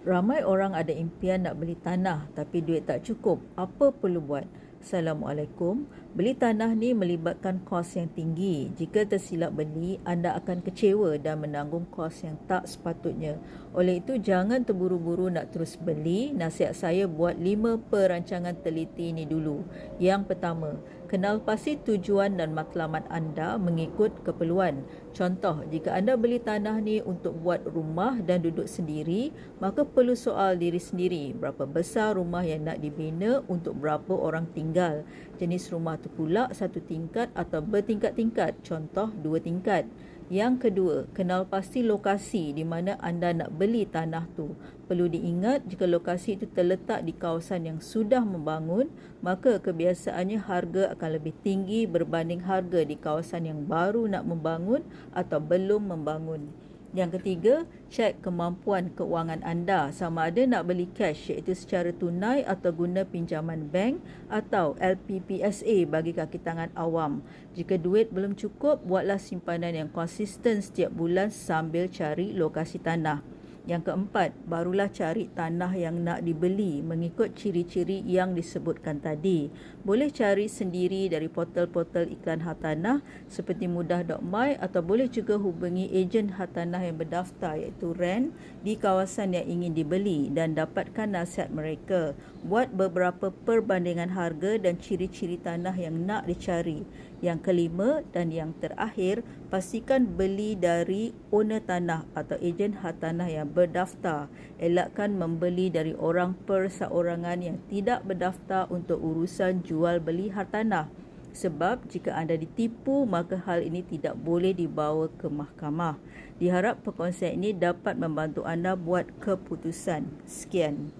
Ramai orang ada impian nak beli tanah tapi duit tak cukup. Apa perlu buat? Assalamualaikum. Beli tanah ni melibatkan kos yang tinggi. Jika tersilap beli, anda akan kecewa dan menanggung kos yang tak sepatutnya. Oleh itu, jangan terburu-buru nak terus beli. Nasihat saya buat lima perancangan teliti ini dulu. Yang pertama, kenal pasti tujuan dan matlamat anda mengikut keperluan. Contoh, jika anda beli tanah ni untuk buat rumah dan duduk sendiri, maka perlu soal diri sendiri. Berapa besar rumah yang nak dibina untuk berapa orang tinggal. Jenis rumah itu pula satu tingkat atau bertingkat-tingkat. Contoh, dua tingkat. Yang kedua, kenal pasti lokasi di mana anda nak beli tanah tu. Perlu diingat jika lokasi itu terletak di kawasan yang sudah membangun, maka kebiasaannya harga akan lebih tinggi berbanding harga di kawasan yang baru nak membangun atau belum membangun. Yang ketiga, cek kemampuan keuangan anda sama ada nak beli cash iaitu secara tunai atau guna pinjaman bank atau LPPSA bagi kaki tangan awam. Jika duit belum cukup, buatlah simpanan yang konsisten setiap bulan sambil cari lokasi tanah. Yang keempat, barulah cari tanah yang nak dibeli mengikut ciri-ciri yang disebutkan tadi. Boleh cari sendiri dari portal-portal iklan hartanah seperti mudah.my atau boleh juga hubungi ejen hartanah yang berdaftar iaitu REN di kawasan yang ingin dibeli dan dapatkan nasihat mereka. Buat beberapa perbandingan harga dan ciri-ciri tanah yang nak dicari. Yang kelima dan yang terakhir, pastikan beli dari owner tanah atau ejen hartanah yang berdaftar. Elakkan membeli dari orang perseorangan yang tidak berdaftar untuk urusan jual beli hartanah. Sebab jika anda ditipu, maka hal ini tidak boleh dibawa ke mahkamah. Diharap perkongsian ini dapat membantu anda buat keputusan. Sekian.